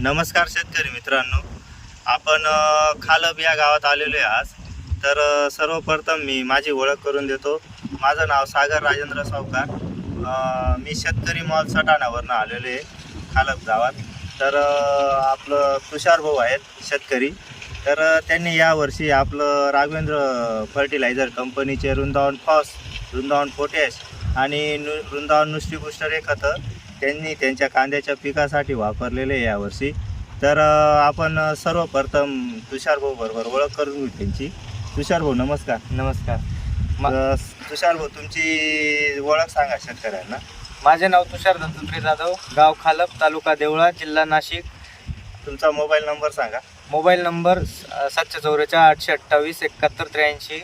नमस्कार शेतकरी मित्रांनो. आपण खालब या गावात आलेलो आहे आज. तर सर्वप्रथम मी माझी ओळख करून देतो. माझं नाव सागर राजेंद्र सावकार. मी शेतकरी मॉल सटाणावरनं आलेलो आहे खालब गावात. तर आपलं तुषार भाऊ आहेत शेतकरी. तर त्यांनी यावर्षी आपलं राघवेंद्र फर्टिलायझर कंपनीचे वृंदावन फॉस वृंदावन पोटॅश आणि नु वृंदावन नुष्टी बुस्टर हे खतं त्यांनी त्यांच्या कांद्याच्या पिकासाठी वापरलेले यावर्षी तर आपण सर्वप्रथम तुषार भाऊ बरोबर ओळख करून घेऊ त्यांची. तुषार भाऊ नमस्कार. नमस्कार. मा- तुषार भाऊ तुमची ओळख सांगा शेतकऱ्यांना. माझे नाव तुषार दत्तात्रय जाधव गाव खालप तालुका देवळा जिल्हा नाशिक. तुमचा मोबाईल नंबर सांगा. मोबाईल नंबर सातशे चौवेचाळीस आठशे अठ्ठावीस एकाहत्तर त्र्याऐंशी.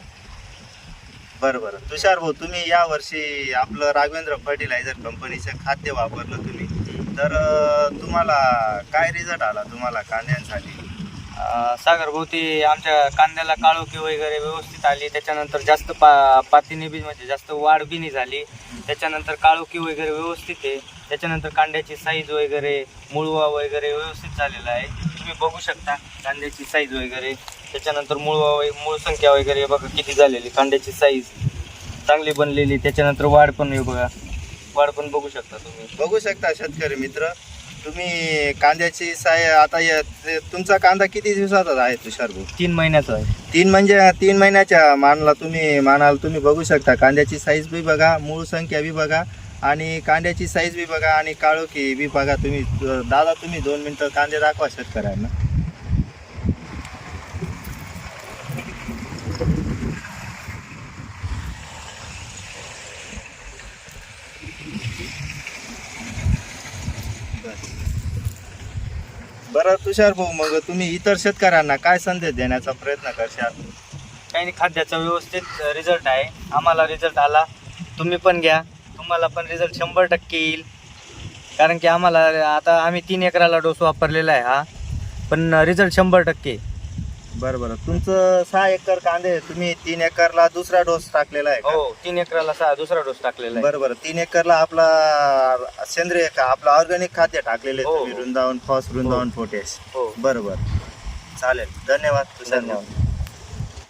बरं बरं. तुषार भाऊ तुम्ही यावर्षी आपलं राघवेंद्र फर्टिलायझर कंपनीचं खाद्य वापरलं तुम्ही. तर तुम्हाला काय रिझल्ट आला तुम्हाला कांद्यांसाठी? सागर भोवती आमच्या कांद्याला काळोखी वगैरे व्यवस्थित आली. त्याच्यानंतर जास्त पा पातीने बी म्हणजे जास्त वाढ बी नाही झाली. त्याच्यानंतर काळोखी वगैरे व्यवस्थित आहे. त्याच्यानंतर कांद्याची साईज वगैरे मुळवा वगैरे व्यवस्थित झालेला आहे. तुम्ही बघू शकता कांद्याची साईज वगैरे. त्याच्यानंतर मुळवा वै- मूळ संख्या वगैरे बघा किती झालेली कांद्याची साईज चांगली बनलेली त्याच्यानंतर वाढ पण आहे बघा. वाढ पण बघू शकता तुम्ही. बघू शकता शेतकरी मित्र. तुम्ही कांद्याची साय आता या- ते- तुमचा कांदा किती दिवसाचा आहे तुषार भाऊ? तीन महिन्याचं आहे. तीन म्हणजे तीन महिन्याच्या मानला तुम्ही मानाल तुम्ही बघू शकता. कांद्याची साईज बी बघा मूळ संख्या बी बघा आणि कांद्याची साईज बी बघा आणि काळोखी बी बघा तुम्ही. दादा तुम्ही दोन मिनटं कांदे दाखवा शेतकऱ्यांना. बरं तुषार भाऊ मग तुम्ही इतर शेतकऱ्यांना काय संदेश देण्याचा प्रयत्न करशाल? काही नाही खाद्याचा व्यवस्थित रिझल्ट आहे. आम्हाला रिझल्ट आला. तुम्ही पण घ्या. तुम्हाला पण रिझल्ट शंभर टक्के येईल. कारण की आम्हाला आता आम्ही तीन एकराला डोस वापरलेला आहे हा. पण रिझल्ट शंभर टक्के. बरं बरं. तुमचं सहा एकर कांदे तुम्ही तीन एकरला दुसरा डोस टाकलेला आहे का? हो तीन एकराला सहा दुसरा डोस टाकलेला आहे. बरं बरं. तीन एकरला आपला सेंद्रिय का आपलं ऑर्गॅनिक खाद्य टाकलेले हो, तुम्ही हो. Vrindavan phos Vrindavan potash. हो. बरं बरं. चालेल. धन्यवाद. तुषार. धन्यवाद.